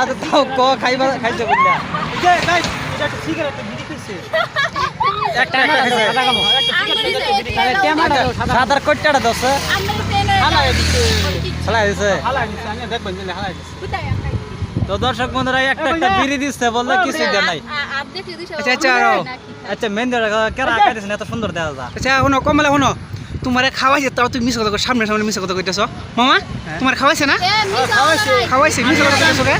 আর তাও ক খাইবা খাইছে বললা একটা একটা খাইছে। সাদার কট্টাটা দছ। খালা দিছে। তো দর্শক বন্ধুরা একটা একটা বিড়ি দিচ্ছে বললে কিছু দেয় নাই। আচ্ছা, আচ্ছা। আচ্ছা মেন কেরা কাটিস না এত সুন্দর দেখা যায় আচ্ছা শুনো কমলা শুনো। তোমারে খাওয়াইছে তাও তুমি মিস কথা সামনে সামনে মিস কথা কইতেছ। মামা তোমার খাওয়াইছে না? খাওয়াইছে। মিস কথা কইতেছ কে?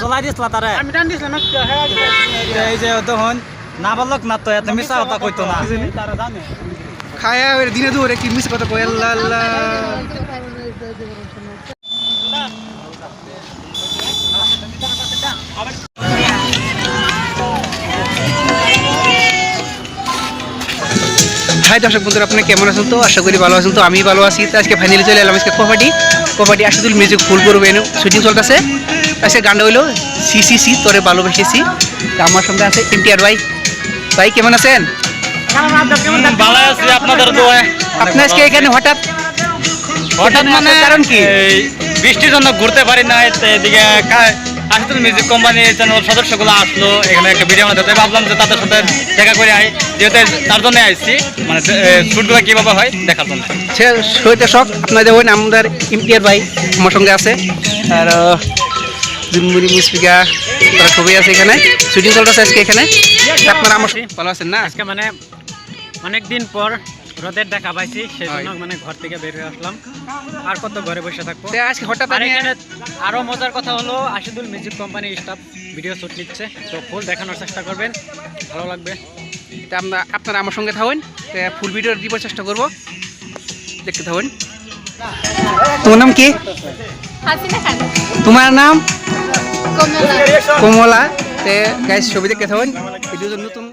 জ্বলাই দিছিল তারে। এই যে তখন না বলক না তো এত মিশা কথা কইতো না। খায়া দিনে দুপুরে কি মিস কথা কই আল্লাহ আল্লাহ। হাই দর্শক বন্ধুরা আপনি কেমন আছেন তো? আশা করি ভালো আছেন তো। আমি ভালো আছি। তো আজকে ফাইনালি চলে এলাম আজকে কবাডি কবাডি আসাদুল মিউজিক ফুল করব এনে শুটিং চলতেছে। আজকে গানটা হইল সি সি সি তোরে ভালোবেসেছি। তো আমার সঙ্গে আছে এনটিআর ভাই। ভাই কেমন আছেন? ভালো আছি আপনাদের দোয়ায়। আপনি আজকে এখানে হঠাৎ হঠাৎ মানে কারণ কি? বৃষ্টির জন্য ঘুরতে পারি না এদিকে আসতুল মিউজিক কোম্পানি চ্যানেল সদস্যগুলো আসলো এখানে একটা ভিডিও বানাতে। তাই ভাবলাম যে তাদের সাথে দেখা করে আই। যেহেতু তার জন্য আসছি মানে শুটগুলো কীভাবে হয় দেখার জন্য। সে সহিত শখ আপনাদের ওই আমাদের এমটিআর ভাই আমার সঙ্গে আছে। আর জুনমুনি মুসফিকা তারা সবাই আছে এখানে। শুটিং চলতেছে আজকে এখানে। আপনারা আমার সঙ্গে ভালো আছেন না? আজকে মানে অনেকদিন পর রোদের দেখা পাইছি সেই জন্য মানে ঘর থেকে বের হয়ে আসলাম। আর কত ঘরে বসে থাকব? আজকে হঠাৎ আর মজার কথা হলো Ashidul music company staff video shoot নিচ্ছে। তো ফুল দেখানোর চেষ্টা করবেন ভালো লাগবে। তা আমরা আপনারা আমার সঙ্গে থাকুন। ফুল ভিডিও দিবার চেষ্টা করব। দেখতে থাকুন। তোমার নাম কি? তোমার নাম? কমলা। তে গাইস ছবি দেখতে থাকুন। ভিডিও নতুন